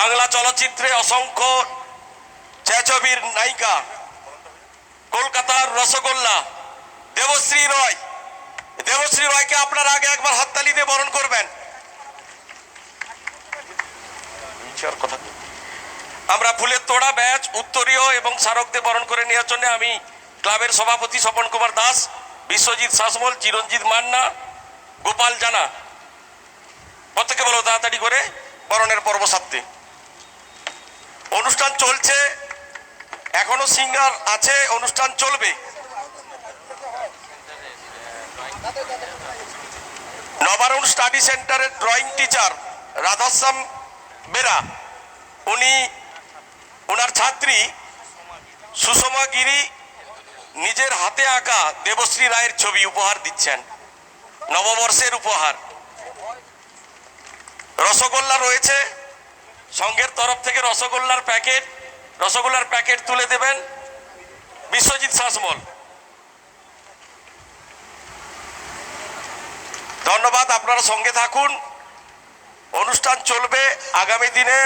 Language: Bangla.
বাংলা চলচ্চিত্রে অসংখ্য ছায়াছবির নায়িকা। কলকাতার রসগোল্লা দেবশ্রী রয়। দেবশ্রী রয়কে আপনার আগে একবার হাততালি দিয়ে বরণ করবেন। আমরা ফুলের তোড়া ব্যাচ উত্তরীয় এবং স্মারকদের বরণ করে নেওয়ার জন্য আমি ক্লাবের সভাপতি স্বপন কুমার দাস বিশ্বজিৎ শাসমল চিরঞ্জিত মান্না গোপাল জানা। প্রত্যেকে বলো তাড়াতাড়ি করে বরণের পর্ব সারতে। অনুষ্ঠান চলছে। এখনও সিঙ্গার আছে, অনুষ্ঠান চলবে। নবারুণ স্টাডি সেন্টারের ড্রয়িং টিচার রাধাশ্যাম বেরা। উনি ওনার ছাত্রী সুষমা গিরি নিজের হাতে আঁকা দেবশ্রী রায়ের ছবি উপহার দিচ্ছেন। নববর্ষের উপহার। রসগোল্লা রয়েছে সংঘের তরফ থেকে রসগোল্লার প্যাকেট রসগোল্লার প্যাকেট তুলে দেবেন বিশ্বজিৎ শাসমল। ধন্যবাদ, আপনারা সঙ্গে থাকুন। অনুষ্ঠান চলবে আগামী দিনে।